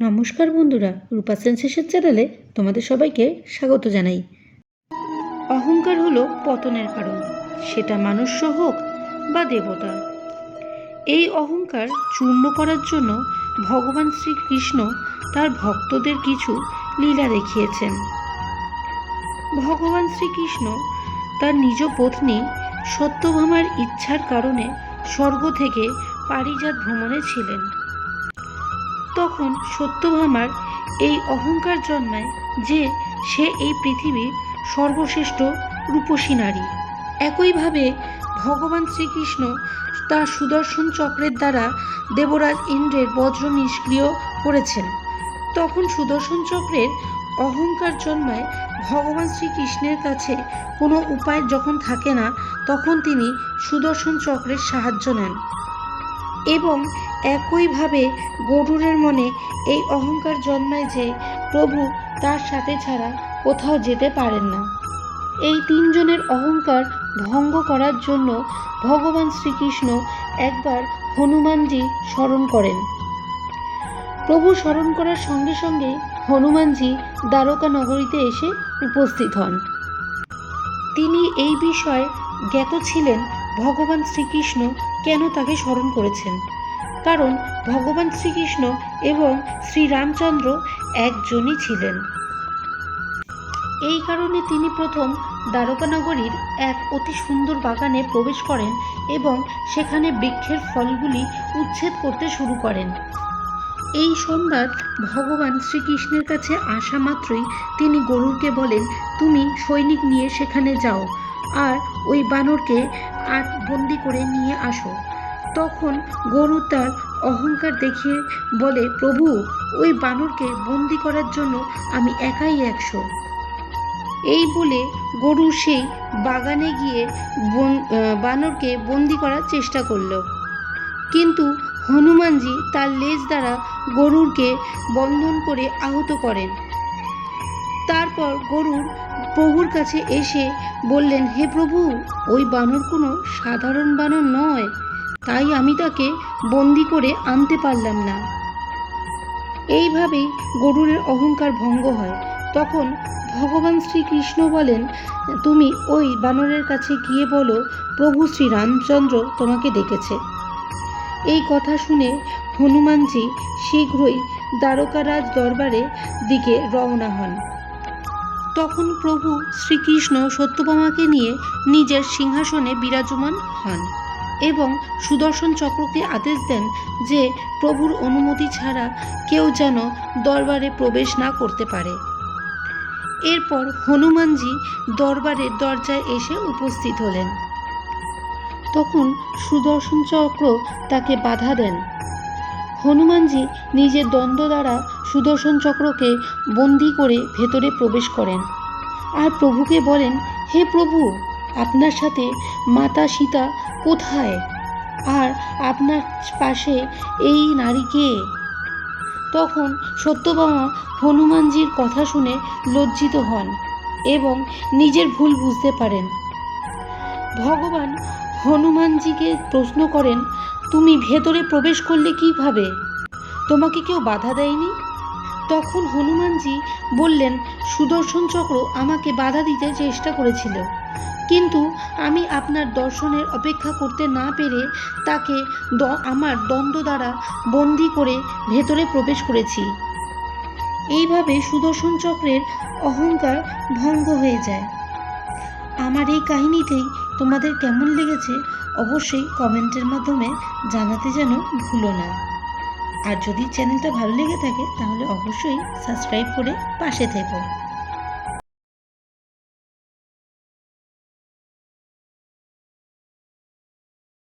নমস্কার বন্ধুরা, রূপা সেন্সেশন চ্যানেলে তোমাদের সবাইকে স্বাগত জানাই। অহংকার হলো পতনের কারণ, সেটা মানুষ্য হোক বা দেবতা। এই অহংকার চূর্ণ করার জন্য ভগবান শ্রীকৃষ্ণ তার ভক্তদের কিছু লীলা দেখিয়েছেন। ভগবান শ্রীকৃষ্ণ তার নিজ পত্নী সত্যভামার ইচ্ছার কারণে স্বর্গ থেকে পারিজাত ভ্রমণে ছিলেন। তখন সত্যভামার এই অহংকার জন্মায় যে সে এই পৃথিবীর সর্বশ্রেষ্ঠ রূপসী নারী। একইভাবে ভগবান শ্রীকৃষ্ণ তার সুদর্শন চক্রের দ্বারা দেবরাজ ইন্দ্রের বজ্র নিষ্ক্রিয় করেছেন। তখন সুদর্শন চক্রের অহংকার জন্মায় ভগবান শ্রীকৃষ্ণের কাছে কোনো উপায় যখন থাকে না, তখন তিনি সুদর্শন চক্রের সাহায্য নেন। এবং একইভাবে গরুরের মনে এই অহংকার জন্মায় যে প্রভু তার সাথে ছাড়া কোথাও যেতে পারেন না। এই তিনজনের অহংকার ভঙ্গ করার জন্য ভগবান শ্রীকৃষ্ণ একবার হনুমানজি স্মরণ করেন। প্রভু স্মরণ করার সঙ্গে সঙ্গে হনুমানজি দ্বারকা নগরীতে এসে উপস্থিত হন। তিনি এই বিষয়ে জ্ঞাত ছিলেন ভগবান শ্রীকৃষ্ণ কেন তাকে স্মরণ করেছেন? কারণ ভগবান শ্রীকৃষ্ণ এবং শ্রীরামচন্দ্র একজনই ছিলেন। এই কারণে তিনি প্রথম দ্বারকানগরীর এক অতি সুন্দর বাগানে প্রবেশ করেন এবং সেখানে বৃক্ষের ফলগুলি উচ্ছেদ করতে শুরু করেন। এই সংবাদ ভগবান শ্রীকৃষ্ণের কাছে আসা মাত্রই তিনি গরুরকে বলেন, তুমি সৈনিক নিয়ে সেখানে যাও। আর ওই বানরকে আর বন্দি করে নিয়ে আসো। তখন গরু তার অহংকার দেখিয়ে বলে, প্রভু, ওই বানরকে বন্দি করার জন্য আমি একাই একশো। এই বলে গরু সেই বাগানে গিয়ে বন- বানরকে বন্দি করার চেষ্টা করল। কিন্তু হনুমানজি তার লেজ দ্বারা গরুরকে বন্ধন করে আহত করেন। তারপর গরুর প্রভুর কাছে এসে বললেন, হে প্রভু, ওই বানর কোনো সাধারণ বানর নয়। তাই আমি তাকে বন্দি করে আনতে পারলাম না। এইভাবেই গরুরের অহংকার ভঙ্গ হয়। তখন ভগবান শ্রীকৃষ্ণ বলেন, তুমি ওই বানরের কাছে গিয়ে বলো, প্রভু শ্রী রামচন্দ্র তোমাকে ডেকেছে এই কথা শুনে হনুমানজি শীঘ্রই দ্বারকারাজ দরবারে দিকে রওনা হন। তখন প্রভু শ্রীকৃষ্ণ সত্যভামাকে নিয়ে নিজের সিংহাসনে বিরাজমান হন এবং সুদর্শন চক্রকে আদেশ দেন যে প্রভুর অনুমতি ছাড়া কেউ যেন দরবারে প্রবেশ না করতে পারে। এরপর হনুমানজি দরবারের দরজায় এসে উপস্থিত হলেন। তখন সুদর্শন চক্র তাকে বাধা দেন। হনুমানজি নিজের দ্বন্দ্ব দ্বারা সুদর্শন চক্রকে বন্দি করে ভেতরে প্রবেশ করেন। আর প্রভুকে বলেন, হে প্রভু, আপনার সাথে মাতা সীতা কোথায়? আর আপনার পাশে এই নারীকে তখন সত্যবামা হনুমানজির কথা শুনে লজ্জিত হন এবং নিজের ভুল বুঝতে পারেন। ভগবান হনুমানজিকে প্রশ্ন করেন, তুমি ভেতরে প্রবেশ করলে কীভাবে? তোমাকে কেউ বাধা দেয়নি? তখন হনুমানজি বললেন, সুদর্শন চক্র আমাকে বাধা দিতে চেষ্টা করেছিল। কিন্তু আমি আপনার দর্শনের অপেক্ষা করতে না পেরে তাকে দ- আমার দ্বন্দ্ব দ্বারা বন্দি করে ভেতরে প্রবেশ করেছি। এইভাবে সুদর্শন চক্রের অহংকার ভঙ্গ হয়ে যায়। আমার এই কাহিনীতেই তোমাদের কেমন লেগেছে অবশ্যই কমেন্টের মাধ্যমে জানাতে যেন ভুলো না। আর যদি চ্যানেলটা ভালো লেগে থাকে তাহলে অবশ্যই সাবস্ক্রাইব করে পাশে থেকো।